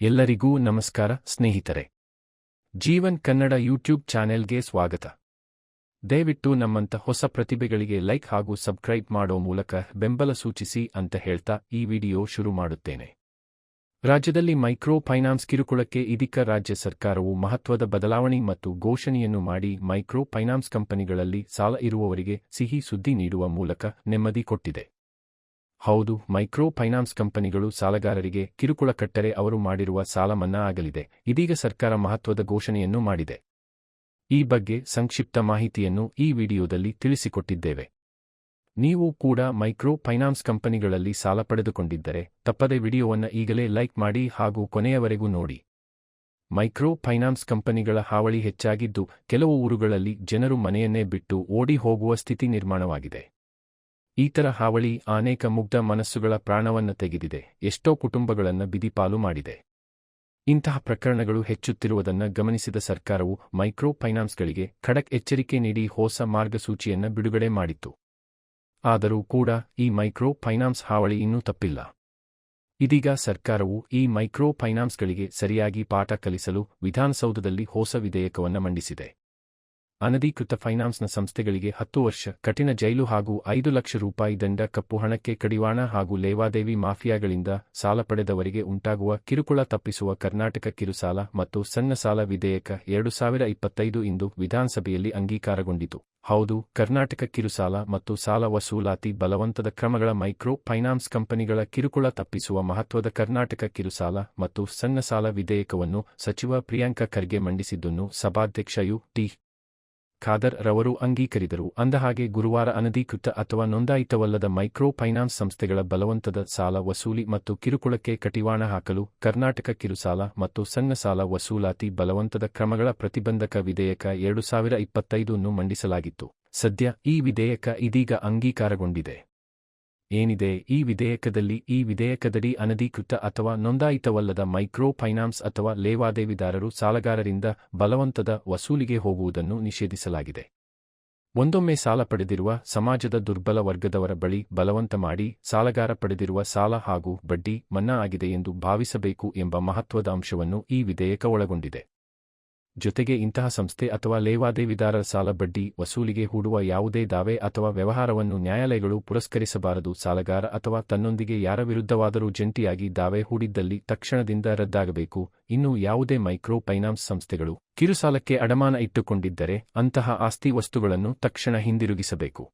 ಎಲ್ಲರಿಗೂ ನಮಸ್ಕಾರ, ಸ್ನೇಹಿತರೆ. ಜೀವನ್ ಕನ್ನಡ ಯೂಟ್ಯೂಬ್ ಚಾನೆಲ್ಗೆ ಸ್ವಾಗತ. ದಯವಿಟ್ಟು ನಮ್ಮಂತ ಹೊಸ ಪ್ರತಿಭೆಗಳಿಗೆ ಲೈಕ್ ಹಾಗೂ ಸಬ್ಸ್ಕ್ರೈಬ್ ಮಾಡೋ ಮೂಲಕ ಬೆಂಬಲ ಸೂಚಿಸಿ ಅಂತ ಹೇಳ್ತಾ ಈ ವಿಡಿಯೋ ಶುರು ಮಾಡುತ್ತೇನೆ. ರಾಜ್ಯದಲ್ಲಿ ಮೈಕ್ರೋ ಫೈನಾನ್ಸ್ ಕಿರುಕುಳಕ್ಕೆ ಇದೀಗ ರಾಜ್ಯ ಸರ್ಕಾರವು ಮಹತ್ವದ ಬದಲಾವಣೆ ಮತ್ತು ಘೋಷಣೆಯನ್ನು ಮಾಡಿ ಮೈಕ್ರೋ ಫೈನಾನ್ಸ್ ಕಂಪನಿಗಳಲ್ಲಿ ಸಾಲ ಇರುವವರಿಗೆ ಸಿಹಿ ಸುದ್ದಿ ನೀಡುವ ಮೂಲಕ ನೆಮ್ಮದಿ ಕೊಟ್ಟಿದೆ. ಹೌದು ಮೈಕ್ರೋ ಫೈನಾನ್ಸ್ ಕಂಪನಿಗಳು ಸಾಲಗಾರರಿಗೆ ಕಿರುಕುಳ ಕಟ್ಟರೆ ಅವರು ಮಾಡಿರುವ ಸಾಲ ಮನ್ನಾ ಆಗಲಿದೆ ಇದೀಗ ಸರ್ಕಾರ ಮಹತ್ವದ ಘೋಷಣೆಯನ್ನು ಮಾಡಿದೆ. ಈ ಬಗ್ಗೆ ಸಂಕ್ಷಿಪ್ತ ಮಾಹಿತಿಯನ್ನು ಈ ವಿಡಿಯೋದಲ್ಲಿ ತಿಳಿಸಿಕೊಟ್ಟಿದ್ದೇವೆ. ನೀವು ಕೂಡ ಮೈಕ್ರೋ ಫೈನಾನ್ಸ್ ಕಂಪನಿಗಳಲ್ಲಿ ಸಾಲ ಪಡೆದುಕೊಂಡಿದ್ದರೆ ತಪ್ಪದೆ ವಿಡಿಯೋವನ್ನು ಈಗಲೇ ಲೈಕ್ ಮಾಡಿ ಹಾಗೂ ಕೊನೆಯವರೆಗೂ ನೋಡಿ. ಮೈಕ್ರೋ ಫೈನಾನ್ಸ್ ಕಂಪನಿಗಳ ಹಾವಳಿ ಹೆಚ್ಚಾಗಿದ್ದು, ಕೆಲವು ಊರುಗಳಲ್ಲಿ ಜನರು ಮನೆಯನ್ನೇ ಬಿಟ್ಟು ಓಡಿ ಹೋಗುವ ಸ್ಥಿತಿ ನಿರ್ಮಾಣವಾಗಿದೆ. ಈ ತರ ಹಾವಳಿ ಅನೇಕ ಮುಗ್ಧ ಮನಸ್ಸುಗಳ ಪ್ರಾಣವನ್ನು ತೆಗೆದಿದೆ. ಎಷ್ಟೋ ಕುಟುಂಬಗಳನ್ನು ಬಿದಿಪಾಲು ಮಾಡಿದೆ. ಇಂತಹ ಪ್ರಕರಣಗಳು ಹೆಚ್ಚುತ್ತಿರುವುದನ್ನು ಗಮನಿಸಿದ ಸರ್ಕಾರವು ಮೈಕ್ರೋ ಫೈನಾನ್ಸ್ಗಳಿಗೆ ಖಡಕ್ ಎಚ್ಚರಿಕೆ ನೀಡಿ ಹೊಸ ಮಾರ್ಗಸೂಚಿಯನ್ನು ಬಿಡುಗಡೆ ಮಾಡಿತ್ತು. ಆದರೂ ಕೂಡ ಈ ಮೈಕ್ರೋ ಫೈನಾನ್ಸ್ ಹಾವಳಿ ಇನ್ನೂ ತಪ್ಪಿಲ್ಲ. ಇದೀಗ ಸರ್ಕಾರವು ಈ ಮೈಕ್ರೋ ಫೈನಾನ್ಸ್ಗಳಿಗೆ ಸರಿಯಾಗಿ ಪಾಠ ಕಲಿಸಲು ವಿಧಾನಸೌಧದಲ್ಲಿ ಹೊಸ ವಿಧೇಯಕವನ್ನು ಮಂಡಿಸಿದೆ. ಅನಧಿಕೃತ ಫೈನಾನ್ಸ್ನ ಸಂಸ್ಥೆಗಳಿಗೆ ಹತ್ತು ವರ್ಷ, ಕಠಿಣ ಜೈಲು ಹಾಗೂ ಐದು ಲಕ್ಷ ರೂಪಾಯಿ ದಂಡ, ಕಪ್ಪು ಹಣಕ್ಕೆ ಕಡಿವಾಣ ಹಾಗೂ ಲೇವಾದೇವಿ ಮಾಫಿಯಾಗಳಿಂದ ಸಾಲ ಪಡೆದವರಿಗೆ ಉಂಟಾಗುವ ಕಿರುಕುಳ ತಪ್ಪಿಸುವ ಕರ್ನಾಟಕ ಕಿರುಸಾಲ ಮತ್ತು ಸಣ್ಣ ಸಾಲ ವಿಧೇಯಕ ಎರಡು ಸಾವಿರ ಇಪ್ಪತ್ತೈದು ಇಂದು ವಿಧಾನಸಭೆಯಲ್ಲಿ ಅಂಗೀಕಾರಗೊಂಡಿತು. ಹೌದು, ಕರ್ನಾಟಕ ಕಿರುಸಾಲ ಮತ್ತು ಸಾಲ ವಸೂಲಾತಿ ಬಲವಂತದ ಕ್ರಮಗಳ ಮೈಕ್ರೋ ಫೈನಾನ್ಸ್ ಕಂಪನಿಗಳ ಕಿರುಕುಳ ತಪ್ಪಿಸುವ ಮಹತ್ವದ ಕರ್ನಾಟಕ ಕಿರುಸಾಲ ಮತ್ತು ಸಣ್ಣ ಸಾಲ ವಿಧೇಯಕವನ್ನು ಸಚಿವ ಪ್ರಿಯಾಂಕ ಖರ್ಗೆ ಮಂಡಿಸಿದ್ದನ್ನು ಸಭಾಧ್ಯಕ್ಷ ಯು. ಟಿ. ಖಾದರ್ ರವರು ಅಂಗೀಕರಿದರು. ಅಂದಹಾಗೆ, ಗುರುವಾರ ಅನಧಿಕೃತ ಅಥವಾ ನೋಂದಾಯಿತವಲ್ಲದ ಮೈಕ್ರೋ ಫೈನಾನ್ಸ್ ಸಂಸ್ಥೆಗಳ ಬಲವಂತದ ಸಾಲ ವಸೂಲಿ ಮತ್ತು ಕಿರುಕುಳಕ್ಕೆ ಕಟಿವಾಣ ಹಾಕಲು ಕರ್ನಾಟಕ ಕಿರುಸಾಲ ಮತ್ತು ಸಣ್ಣ ಸಾಲ ವಸೂಲಾತಿ ಬಲವಂತದ ಕ್ರಮಗಳ ಪ್ರತಿಬಂಧಕ ವಿಧೇಯಕ ಎರಡು ಸಾವಿರ ಇಪ್ಪತ್ತೈದನ್ನು ಮಂಡಿಸಲಾಗಿತ್ತು. ಸದ್ಯ ಈ ವಿಧೇಯಕ ಇದೀಗ ಅಂಗೀಕಾರಗೊಂಡಿದೆ. ಏನಿದೆ? ಈ ವಿಧೇಯಕದಲ್ಲಿ, ಈ ವಿಧೇಯಕದಡಿ ಅನಧಿಕೃತ ಅಥವಾ ನೋಂದಾಯಿತವಲ್ಲದ ಮೈಕ್ರೋ ಫೈನಾನ್ಸ್ ಅಥವಾ ಲೇವಾದೇವಿದಾರರು ಸಾಲಗಾರರಿಂದ ಬಲವಂತದ ವಸೂಲಿಗೆ ಹೋಗುವುದನ್ನು ನಿಷೇಧಿಸಲಾಗಿದೆ. ಒಂದೊಮ್ಮೆ ಸಾಲ ಪಡೆದಿರುವ ಸಮಾಜದ ದುರ್ಬಲ ವರ್ಗದವರ ಬಳಿ ಬಲವಂತ ಮಾಡಿ ಸಾಲಗಾರ ಪಡೆದಿರುವ ಸಾಲ ಹಾಗೂ ಬಡ್ಡಿ ಮನ್ನಾ ಆಗಿದೆ ಎಂದು ಭಾವಿಸಬೇಕು ಎಂಬ ಮಹತ್ವದ ಅಂಶವನ್ನು ಈ ವಿಧೇಯಕ ಒಳಗೊಂಡಿದೆ. ಜೊತೆಗೆ ಇಂತಹ ಸಂಸ್ಥೆ ಅಥವಾ ಲೇವಾದೇವಿದಾರರ ಸಾಲ ಬಡ್ಡಿ ವಸೂಲಿಗೆ ಹೂಡುವ ಯಾವುದೇ ದಾವೆ ಅಥವಾ ವ್ಯವಹಾರವನ್ನು ನ್ಯಾಯಾಲಯಗಳು ಪುರಸ್ಕರಿಸಬಾರದು. ಸಾಲಗಾರ ಅಥವಾ ತನ್ನೊಂದಿಗೆ ಯಾರ ವಿರುದ್ಧವಾದರೂ ಜಂಟಿಯಾಗಿ ದಾವೆ ಹೂಡಿದ್ದಲ್ಲಿ ತಕ್ಷಣದಿಂದ ರದ್ದಾಗಬೇಕು. ಇನ್ನು ಯಾವುದೇ ಮೈಕ್ರೋ ಫೈನಾನ್ಸ್ ಸಂಸ್ಥೆಗಳು ಕಿರುಸಾಲಕ್ಕೆ ಅಡಮಾನ ಇಟ್ಟುಕೊಂಡಿದ್ದರೆ ಅಂತಹ ಆಸ್ತಿ ವಸ್ತುಗಳನ್ನು ತಕ್ಷಣ ಹಿಂದಿರುಗಿಸಬೇಕು.